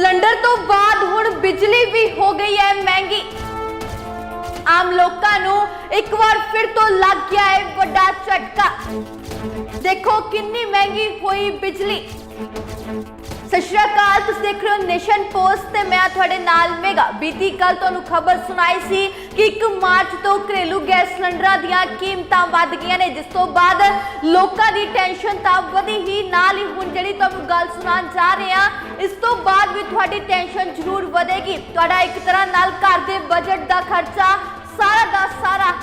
Cylinder ਤੋਂ ਬਾਅਦ ਹੁਣ ਬਿਜਲੀ ਵੀ ਹੋ ਗਈ ਹੈ ਮਹਿੰਗੀ। ਆਮ ਲੋਕਾਂ ਨੂੰ ਇੱਕ ਵਾਰ ਫਿਰ ਤੋਂ ਲੱਗ ਗਿਆ ਹੈ ਵੱਡਾ ਝਟਕਾ। ਦੇਖੋ ਕਿੰਨੀ ਮਹਿੰਗੀ ਹੋਈ ਬਿਜਲੀ। ਸਤਿ ਸ਼੍ਰੀ ਅਕਾਲ, ਤੁਸੀਂ ਦੇਖ ਰਹੇ ਹੋ ਨੇਸ਼ਨ ਪੋਸਟ ਤੇ ਮੈਂ ਤੁਹਾਡੇ ਨਾਲ ਮੇਗਾ ਬੀਤੀ ਕੱਲ ਤੁਹਾਨੂੰ ਖਬਰ ਸੁਣਾਈ ਸੀ ਕਿ 1 ਮਾਰਚ ਤੋਂ ਘਰੇਲੂ ਗੈਸ ਸਿਲੰਡਰਾਂ ਦੀਆਂ ਕੀਮਤਾਂ ਵੱਧ ਗਈਆਂ ਨੇ, ਜਿਸ ਤੋਂ ਬਾਅਦ ਲੋਕਾਂ ਦੀ ਟੈਨਸ਼ਨ ਤਾਂ ਵਧੀ ਹੀ, ਨਾਲ ਹੀ ਹੁਣ ਜਿਹੜੀ ਤੁਹਾਨੂੰ ਗੱਲ ਸੁਣਾਉਣ ਜਾ ਰਹੇ ਹਾਂ, ਇਸ ਤੋਂ ਬਾਅਦ ਵੀ ਤੁਹਾਡੀ ਟੈਨਸ਼ਨ ਜ਼ਰੂਰ ਵਧੇਗੀ। ਤੁਹਾਡਾ ਇੱਕ ਤਰ੍ਹਾਂ ਨਾਲ ਘਰ ਦੇ ਬਜਟ ਦਾ ਖਰਚਾ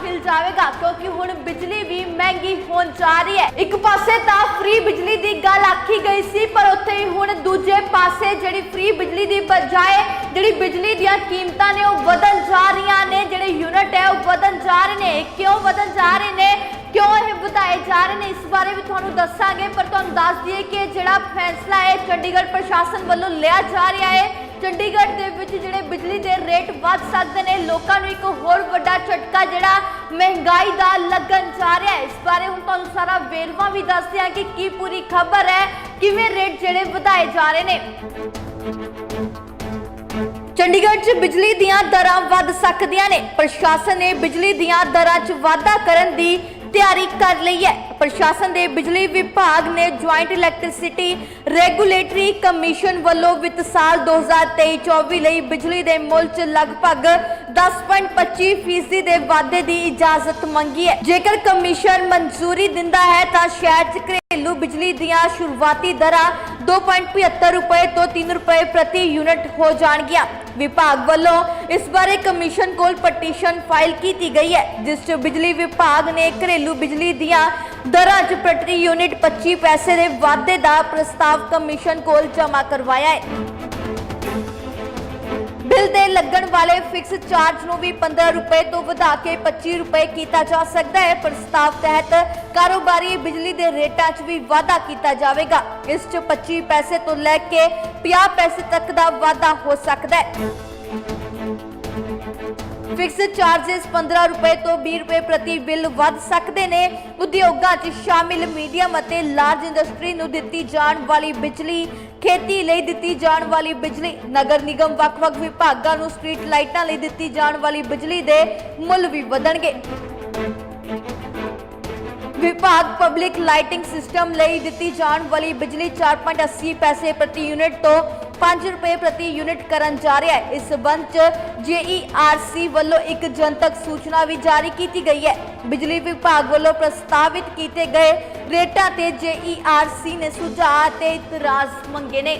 ਹਿਲ ਜਾਵੇਗਾ ਕਿਉਂਕਿ ਹੁਣ ਬਿਜਲੀ ਵੀ ਮਹਿੰਗੀ ਹੋਣ ਜਾ ਰਹੀ ਹੈ। ਇੱਕ ਪਾਸੇ ਤਾਂ ਫ੍ਰੀ ਬਿਜਲੀ ਦੀ ਗੱਲ ਆਖੀ ਗਈ ਸੀ, ਪਰ ਉੱਥੇ ਹੀ ਹੁਣ ਦੂਜੇ ਪਾਸੇ ਜਿਹੜੀ ਫ੍ਰੀ ਬਿਜਲੀ ਦੀ ਬਜਾਏ ਜਿਹੜੀ ਬਿਜਲੀ ਦੀਆਂ ਕੀਮਤਾਂ ਨੇ ਉਹ ਵਧਣ ਜਾ ਰਹੀਆਂ ਨੇ, ਜਿਹੜੇ ਯੂਨਿਟ ਹੈ ਉਹ ਵਧਣ ਜਾ ਰਹੇ ਨੇ। ਕਿਉਂ ਵਧਣ ਜਾ ਰਹੇ ਨੇ? ਕਿਉਂ ਇਹ ਵਧਾਏ ਜਾ ਰਹੇ ਨੇ? ਇਸ ਬਾਰੇ ਵੀ ਤੁਹਾਨੂੰ ਦੱਸਾਂਗੇ, ਪਰ ਤੁਹਾਨੂੰ ਦੱਸ ਦਈਏ ਕਿ ਜਿਹੜਾ ਫੈਸਲਾ ਹੈ, ਚੰਡੀਗੜ੍ਹ ਪ੍ਰਸ਼ਾਸਨ ਵੱਲੋਂ ਲਿਆ ਜਾ ਰਿਹਾ ਹੈ। ਚੰਡੀਗੜ੍ਹ ਦੇ ਵਿੱਚ ਜਿਹੜੇ ਬਿਜਲੀ ਦੇ ਰੇਟ ਵੱਧ ਸਕਦੇ ਨੇ। ਲੋਕਾਂ ਨੂੰ ਇੱਕ ਹੋਰ ਵੱਡਾ ਝਟਕਾ ਜਿਹੜਾ ਮਹਿੰਗਾਈ ਦਾ ਲੱਗਣ ਜਾ ਰਿਹਾ ਹੈ। ਇਸ ਬਾਰੇ ਹੁਣ ਤੁਹਾਨੂੰ ਸਾਰਾ ਵੇਰਵਾ ਵੀ ਦੱਸਦੇ ਹਾਂ ਕਿ ਕੀ ਪੂਰੀ ਖਬਰ ਹੈ, ਕਿਵੇਂ ਰੇਟ ਜਿਹੜੇ ਵਧਾਏ ਜਾ ਰਹੇ ਨੇ। ਚੰਡੀਗੜ੍ਹ 'ਚ ਬਿਜਲੀ ਦੀਆਂ ਦਰਾਂ ਵੱਧ ਸਕਦੀਆਂ ਨੇ। ਪ੍ਰਸ਼ਾਸਨ ਨੇ ਬਿਜਲੀ ਦੀਆਂ ਦਰਾਂ 'ਚ ਵਾਧਾ ਕਰਨ ਦੀ ਤਿਆਰੀ ਕਰ ਲਈ ਹੈ। ਪ੍ਰਸ਼ਾਸਨ ਦੇ ਬਿਜਲੀ ਵਿਭਾਗ ਨੇ ਜੁਆਇੰਟ ਇਲੈਕਟ੍ਰਿਸਿਟੀ ਰੈਗੂਲੇਟਰੀ ਕਮਿਸ਼ਨ ਵੱਲੋਂ ਵਿੱਤ ਸਾਲ 2023-24 ਲਈ ਬਿਜਲੀ ਦੇ ਮੁੱਲ 'ਚ ਲਗਭਗ 10.25% ਫੀਸਦੀ ਦੇ ਵਾਧੇ ਦੀ ਇਜਾਜ਼ਤ ਮੰਗੀ ਹੈ। ਜੇਕਰ ਕਮਿਸ਼ਨ ਮਨਜ਼ੂਰੀ ਦਿੰਦਾ ਹੈ ਤਾਂ ਸ਼ਹਿਰ 'ਚ ਘਰੇਲੂ ਬਿਜਲੀ ਦੀਆਂ ਸ਼ੁਰੂਆਤੀ ਦਰਾਂ 2.75 ਰੁਪਏ ਤੋਂ 3 ਰੁਪਏ ਪ੍ਰਤੀ ਯੂਨਿਟ ਹੋ ਜਾਣਗੀਆਂ। ਵਿਭਾਗ ਵੱਲੋਂ ਇਸ ਬਾਰੇ ਕਮਿਸ਼ਨ ਕੋਲ ਪਟੀਸ਼ਨ ਫਾਈਲ ਕੀਤੀ ਗਈ ਹੈ, ਜਿਸ 'ਚ ਬਿਜਲੀ ਵਿਭਾਗ ਨੇ ਘਰੇਲੂ ਬਿਜਲੀ ਦੀਆਂ ਦਰਾਂ 'ਚ ਪ੍ਰਤੀ ਯੂਨਿਟ 25 ਪੈਸੇ ਦੇ ਵਾਧੇ ਦਾ ਪ੍ਰਸਤਾਵ ਕਮਿਸ਼ਨ ਕੋਲ ਜਮ੍ਹਾਂ ਕਰਵਾਇਆ ਹੈ। ਬਿੱਲ ਦੇ ਲੱਗਣ ਵਾਲੇ ਫਿਕਸ ਚਾਰਜ ਨੂੰ ਵੀ 15 ਰੁਪਏ ਤੋਂ ਵਧਾ ਕੇ 25 ਰੁਪਏ ਕੀਤਾ ਜਾ ਸਕਦਾ ਹੈ। ਪ੍ਰਸਤਾਵ ਤਹਿਤ ਕਾਰੋਬਾਰੀ ਬਿਜਲੀ ਦੇ ਰੇਟਾਂ 'ਚ ਵੀ ਵਾਧਾ ਕੀਤਾ ਜਾਵੇਗਾ। ਇਸ 'ਚ 25 ਪੈਸੇ ਤੋਂ ਲੈ ਕੇ 50 ਪੈਸੇ ਤੱਕ ਦਾ ਵਾਧਾ ਹੋ ਸਕਦਾ ਹੈ। ਫਿਕਸ ਚਾਰजेस 15 ਰੁਪਏ ਤੋਂ 20 ਰੁਪਏ ਪ੍ਰਤੀ ਬਿੱਲ ਵੱਧ ਸਕਦੇ ਨੇ। ਉਦਯੋਗਾਂ 'ਚ ਸ਼ਾਮਿਲ ਮੀਡੀਅਮ ਅਤੇ ਲਾਰਜ ਇੰਡਸਟਰੀ ਨੂੰ ਦਿੱਤੀ ਜਾਣ ਵਾਲੀ ਬਿਜਲੀ, ਖੇਤੀ ਲਈ ਦਿੱਤੀ ਜਾਣ ਵਾਲੀ ਬਿਜਲੀ, ਨਗਰ ਨਿਗਮ ਵੱਖ-ਵੱਖ ਵਿਭਾਗਾਂ ਨੂੰ ਸਟਰੀਟ ਲਾਈਟਾਂ ਲਈ ਦਿੱਤੀ ਜਾਣ ਵਾਲੀ ਬਿਜਲੀ ਦੇ ਮੁੱਲ ਵੀ ਵਧਣਗੇ। ਵਿਭਾਗ ਪਬਲਿਕ ਲਾਈਟਿੰਗ ਸਿਸਟਮ ਲਈ ਦਿੱਤੀ ਜਾਣ ਵਾਲੀ ਬਿਜਲੀ 4.80 ਪੈਸੇ ਪ੍ਰਤੀ ਯੂਨਿਟ ਤੋਂ 5 ਰੁਪਏ ਪ੍ਰਤੀ ਯੂਨਿਟ ਕਰਨ ਜਾ ਰਿਹਾ ਹੈ। ਇਸ ਸਬੰਧ ਚ ਜੇਈਆਰਸੀ ਵੱਲੋਂ ਇੱਕ ਜਨਤਕ ਸੂਚਨਾ ਵੀ ਜਾਰੀ ਕੀਤੀ ਗਈ ਹੈ। ਬਿਜਲੀ ਵਿਭਾਗ ਵੱਲੋਂ ਪ੍ਰਸਤਾਵਿਤ ਕੀਤੇ ਗਏ ਰੇਟਾਂ ਤੇ ਜੇਈਆਰਸੀ ਨੇ ਸੁਝਾਅ ਤੇ ਇਤਰਾਜ਼ ਮੰਗੇ ਨੇ।